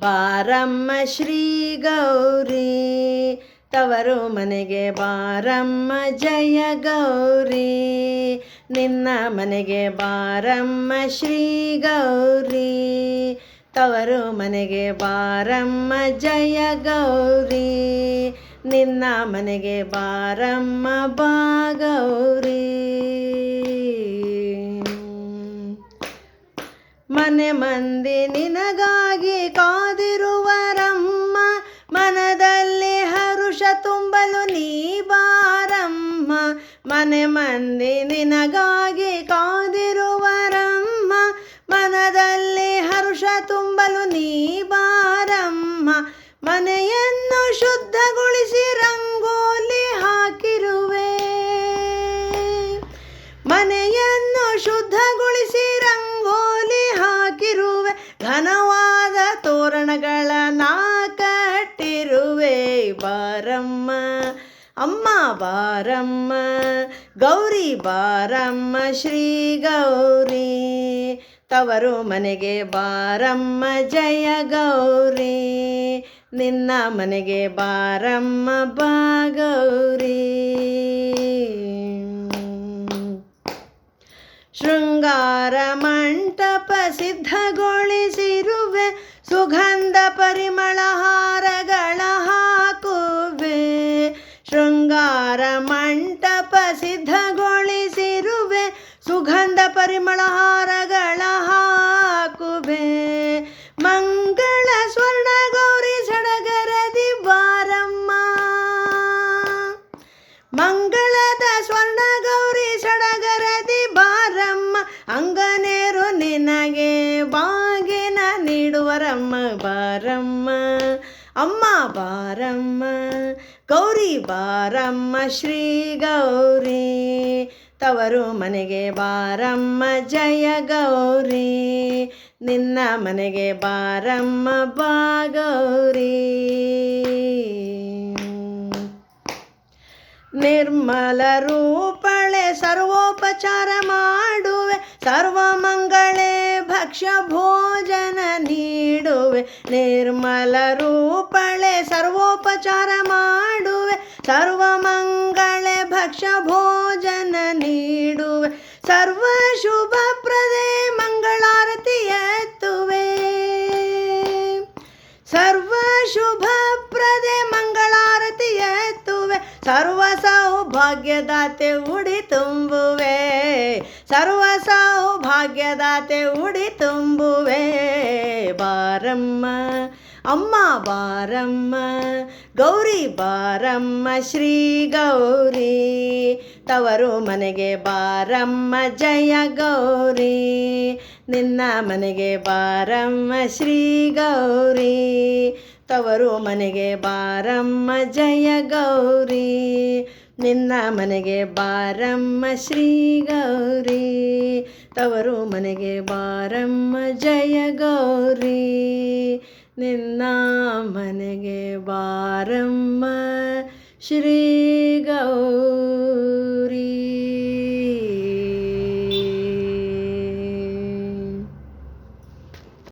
ಬಾರಮ್ಮ ಶ್ರೀ ಗೌರಿ, ತವರು ಮನೆಗೆ ಬಾರಮ್ಮ ಜಯ ಗೌರಿ. ನಿನ್ನ ಮನೆಗೆ ಬಾರಮ್ಮ ಶ್ರೀ ಗೌರಿ, ತವರು ಮನೆಗೆ ಬಾರಮ್ಮ ಜಯ ಗೌರಿ. ನಿನ್ನ ಮನೆಗೆ ಬಾರಮ್ಮ ಬಾ ಗೌರಿ. ಮನೆ ಮಂದಿ ನಿನಗಾಗಿ ಕಾದಿರುವರಮ್ಮ, ಮನದಲ್ಲಿ ಹರುಷ ತುಂಬಲು ನೀ ಬಾರಮ್ಮ, ಮನೆ ಮಂದಿ ನಿನಗಾಗಿ ಕಾದಿರುವರಮ್ಮ, ಮನದಲ್ಲಿ ಹರುಷ ತುಂಬಲು ನೀ ಬಾರಮ್ಮ ಬಾರಮ್ಮ, ಅಮ್ಮ ಬಾರಮ್ಮ, ಗೌರಿ ಬಾರಮ್ಮ, ಶ್ರೀ ಗೌರಿ. ತವರು ಮನೆಗೆ ಬಾರಮ್ಮ, ಜಯ ಗೌರಿ. ನಿನ್ನ ಮನೆಗೆ ಬಾರಮ್ಮ, ಬಾ ಗೌರಿ. ಶೃಂಗಾರ ಮಂಟಪ ಸಿದ್ಧಗೊಳಿಸಿರುವೆ, ಸುಗಂಧ ಪರಿಮಳ ಪರಿಮಳ ಹಾರಗಳ ಹಾಕುವೆ ಮಂಗಳ ಸ್ವರ್ಣ ಗೌರಿ ಸಡಗರದಿ ಬಾರಮ್ಮ. ಮಂಗಳದ ಸ್ವರ್ಣ ಗೌರಿ ಸಡಗರದಿ ಬಾರಮ್ಮ. ಅಂಗನೇರು ನಿನಗೆ ಬಾಗಿನ ನೀಡುವರಮ್ಮ ಬಾರಮ್ಮ. ಅಮ್ಮ ಬಾರಮ್ಮ, ಗೌರಿ ಬಾರಮ್ಮ ಶ್ರೀ ಗೌರಿ. ತವರು ಮನೆಗೆ ಬಾರಮ್ಮ, ಜಯ ಗೌರಿ. ನಿನ್ನ ಮನೆಗೆ ಬಾರಮ್ಮ, ಬಾ ಗೌರಿ. ನಿರ್ಮಲ ರೂಪಳೆ ಸರ್ವೋಪಚಾರ ಮಾಡುವೆ ಸರ್ವಮಂಗಳೇ ಭಕ್ಷ್ಯ ಭೋಜನ ನೀಡುವೆ. ನಿರ್ಮಲ ರೂಪಳೆ ಸರ್ವೋಪಚಾರ ಮಾಡುವೆ ಸರ್ವಮಂಗಳೇ ಭಕ್ಷ್ಯ ಭೋಜನ ಸರ್ವ ಸೌಭಾಗ್ಯದಾತೆ ಉಡಿ ತುಂಬುವೆ. ಸರ್ವ ಸೌಭಾಗ್ಯದಾತೆ ಉಡಿ ತುಂಬುವೆ. ಬಾರಮ್ಮ, ಅಮ್ಮ ಬಾರಮ್ಮ, ಗೌರಿ ಬಾರಮ್ಮ, ಶ್ರೀ ಗೌರಿ. ತವರು ಮನೆಗೆ ಬಾರಮ್ಮ, ಜಯ ಗೌರಿ. ನಿನ್ನ ಮನೆಗೆ ಬಾರಮ್ಮ, ಶ್ರೀ ಗೌರಿ. ತವರು ಮನೆಗೆ ಬಾರಮ್ಮ ಜಯ ಗೌರಿ. ನಿನ್ನ ಮನೆಗೆ ಬಾರಮ್ಮ ಶ್ರೀ ಗೌರಿ. ತವರು ಮನೆಗೆ ಬಾರಮ್ಮ ಜಯ ಗೌರಿ. ನಿನ್ನ ಮನೆಗೆ ಬಾರಮ್ಮ ಶ್ರೀ ಗೌರಿ